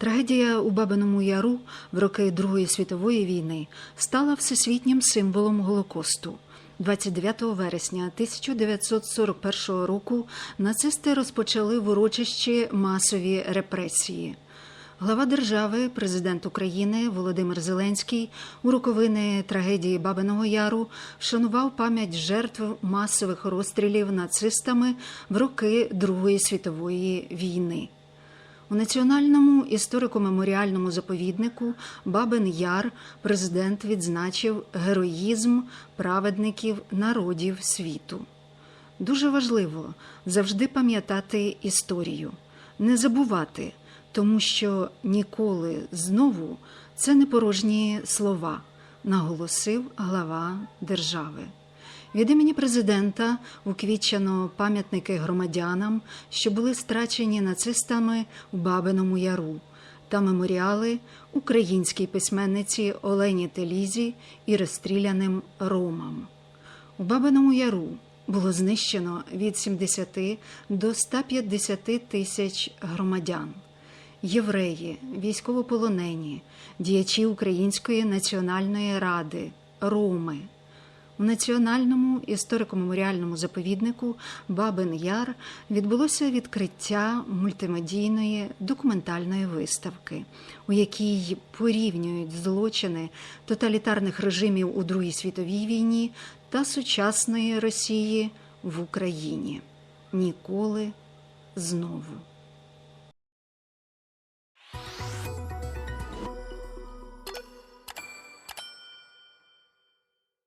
Трагедія у Бабиному Яру в роки Другої світової війни стала всесвітнім символом Голокосту. 29 вересня 1941 року нацисти розпочали в урочищі масові репресії. Глава держави, президент України Володимир Зеленський у роковини трагедії Бабиного Яру вшанував пам'ять жертв масових розстрілів нацистами в роки Другої світової війни. У національному історико-меморіальному заповіднику Бабин Яр президент відзначив героїзм праведників народів світу. Дуже важливо завжди пам'ятати історію, не забувати, тому що ніколи знову це не порожні слова, наголосив глава держави. Від імені президента уквітчено пам'ятники громадянам, що були страчені нацистами у Бабиному Яру, та меморіали українській письменниці Олені Телізі і розстріляним ромам. У Бабиному Яру було знищено від 70 до 150 тисяч громадян. Євреї, військовополонені, діячі Української національної ради, роми. У національному історико-меморіальному заповіднику Бабин Яр відбулося відкриття мультимедійної документальної виставки, у якій порівнюють злочини тоталітарних режимів у Другій світовій війні та сучасної Росії в Україні. Ніколи знову.